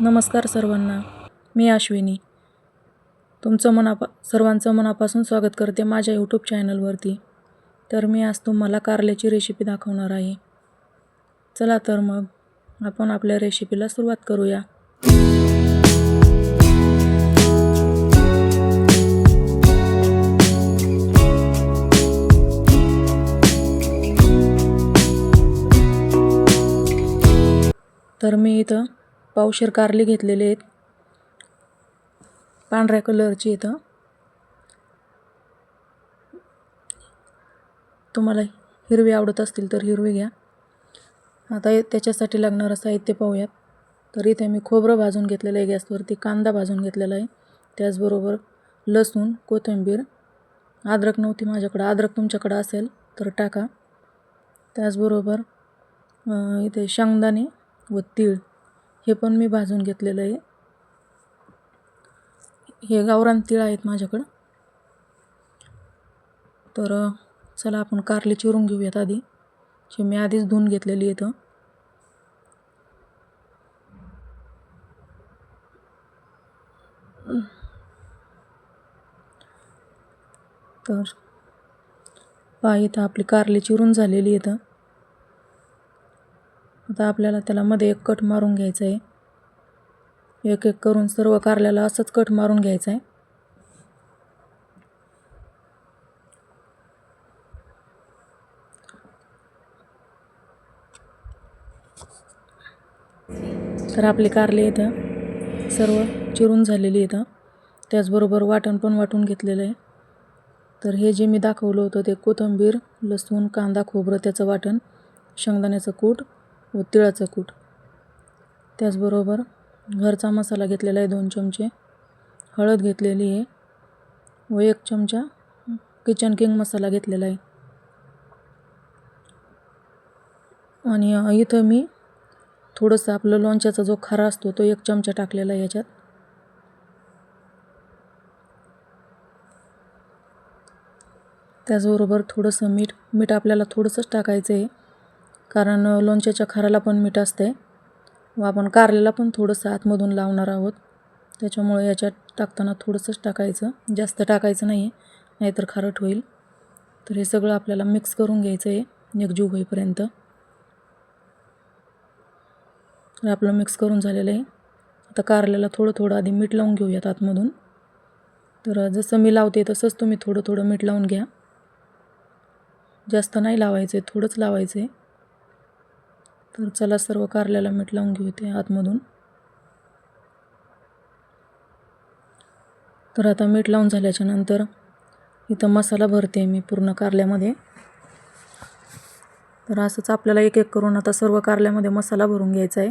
नमस्कार सर्वांना. मी अश्विनी. तुमचं मनापा सर्वांचं मनापासून स्वागत करते माझ्या यूट्यूब चॅनलवरती तर मी आज तुम्हाला कारल्याची रेसिपी दाखवणार आहे. चला तर मग आपण आपल्या रेसिपीला सुरुवात करूया. तर मी इथं पावशेर कारले घेतलेले आहेत. पांढऱ्या कलरची इथं तुम्हाला हिरवी आवडत असतील तर हिरवी घ्या. आता त्याच्यासाठी लागणारं साहित्य पाहूयात. तर इथे मी खोबरं भाजून घेतलेलं आहे गॅसवरती कांदा भाजून घेतलेला आहे. त्याचबरोबर लसूण कोथिंबीर अद्रक नव्हती माझ्याकडं अद्रक तुमच्याकडं असेल तर टाका. त्याचबरोबर इथे शेंगदाणे व तीळ. हे पण मी भाजून घेतलेलं आहे. हे गावरान तीळ आहेत माझ्याकडं. तर चला आपण कारली चिरून घेऊयात आधी हे मी आधीच धुवून घेतलेली इथं. तर पहा इथं आपली कारली चिरून झालेली इथं. आता आपल्याला त्याला मध्ये एक कट मारून घ्यायचं आहे एक एक करून सर्व कारल्याला असंच कट मारून घ्यायचं आहे तर आपले कारले इथं सर्व चिरून झालेली इथं. त्याचबरोबर वाटण पण वाटून घेतलेलं आहे. तर हे जे मी दाखवलं होतं ते कोथिंबीर लसूण कांदा खोबरं त्याचं वाटण शेंगदाण्याचं कूट व तिळाचं कूट. त्याचबरोबर घरचा मसाला घेतलेला आहे दोन चमचे हळद घेतलेली आहे व एक चमचा किचन किंग मसाला घेतलेला आहे. आणि इथं मी थोडंसं आपलं लोणच्याचा जो खारा असतो तो एक चमचा टाकलेला आहे याच्यात. त्याचबरोबर थोडंसं मीठ मीठ आपल्याला थोडंसंच टाकायचं आहे. कारण लोणच्याच्या खाराला पण मीठ असते व आपण कारल्याला पण थोडंसं आतमधून लावणार आहोत. त्याच्यामुळे याच्यात टाकताना थोडंसंच टाकायचं. जास्त टाकायचं नाही आहे नाहीतर खारट होईल. तर हे सगळं आपल्याला मिक्स करून घ्यायचं आहे एकजीव होईपर्यंत. तर आपलं मिक्स करून झालेलं आहे. आता कारल्याला थोडं थोडं आधी मीठ लावून घेऊयात आतमधून. तर जसं मी लावते तसंच तुम्ही थोडं थोडं मीठ लावून घ्या. जास्त नाही लावायचं आहे थोडंच लावायचं आहे तर चला सर्व कारल्याला मीठ लावून घेऊ ते आतमधून. तर आता मीठ लावून झाल्याच्यानंतर इथं मसाला भरते मी पूर्ण कारल्यामध्ये. तर असंच आपल्याला एक एक करून आता सर्व कारल्यामध्ये मसाला भरून घ्यायचा आहे.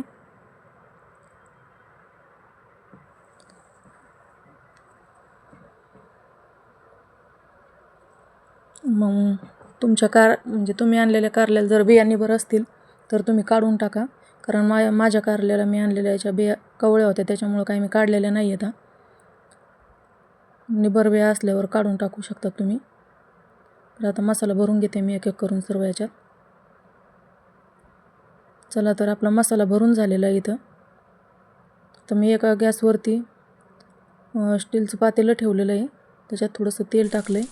मग तुमच्या कार म्हणजे तुम्ही आणलेल्या कारल्याला जर बियाणी भर असतील तर तुम्ही काढून टाका. कारण मा माझ्या कारल्याला मी आणलेल्या याच्या बिया कवळ्या होत्या त्याच्यामुळं काही मी काढलेल्या नाही आहेत निबर बिया असल्यावर काढून टाकू शकता तुम्ही. तर आता मसाला भरून घेते मी एक एक करून सर्व याच्यात. चला तर आपला मसाला भरून झालेला आहे इथं. तर मी एका गॅसवरती स्टीलचं पातेलं ठेवलेलं आहे. त्याच्यात थोडंसं तेल टाकलं आहे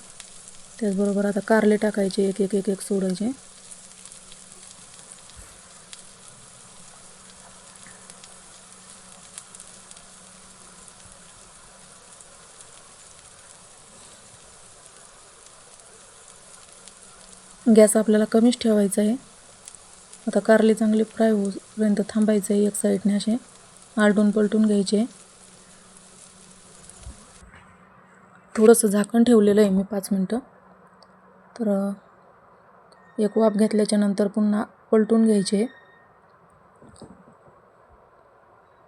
त्याचबरोबर आता कारले टाकायचे एक एक एक एक सोडायचे. गॅस आपल्याला कमीच ठेवायचा आहे. आता कारले चांगले फ्राय होईपर्यंत थांबायचं आहे एक साईडने असे. आलटून पलटून घ्यायचे. थोडंसं झाकण ठेवलेलं आहे मी पाच मिनटं. तर एक वाफ घेतल्याच्या नंतर पुन्हा पलटून घ्यायचे.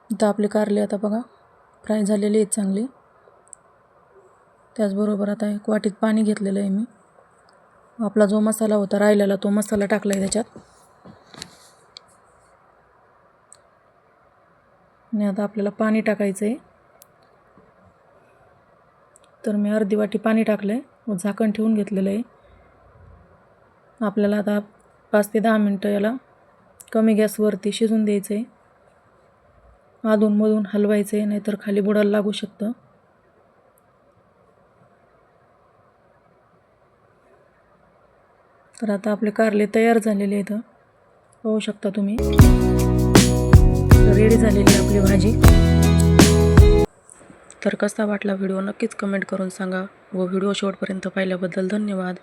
तर आपले कारले आता बघा फ्राय झालेले आहेत चांगले. त्याचबरोबर आता एक वाटीत पाणी घेतलेलं आहे मी. आपला जो मसाला होता राहिलेला तो मसाला टाकला आहे त्याच्यात. आणि आता आपल्याला पाणी टाकायचं आहे तर मी अर्धी वाटी पाणी टाकलं आहे व झाकण ठेवून घेतलेलं आहे आपल्याला आता पाच ते दहा मिनटं याला कमी गॅसवरती शिजून द्यायचं आहे अधूनमधून हलवायचं आहे नाहीतर खाली बुडायला लागू शकतं. तर आता आपले कारले तयार झालेले आहेत. पाहू शकता तुम्ही. रेडी झालेली आहे आपली भाजी. तर कसा वाटला व्हिडिओ नक्कीच कमेंट करून सांगा व व्हिडिओ शेवटपर्यंत पाहिल्याबद्दल धन्यवाद.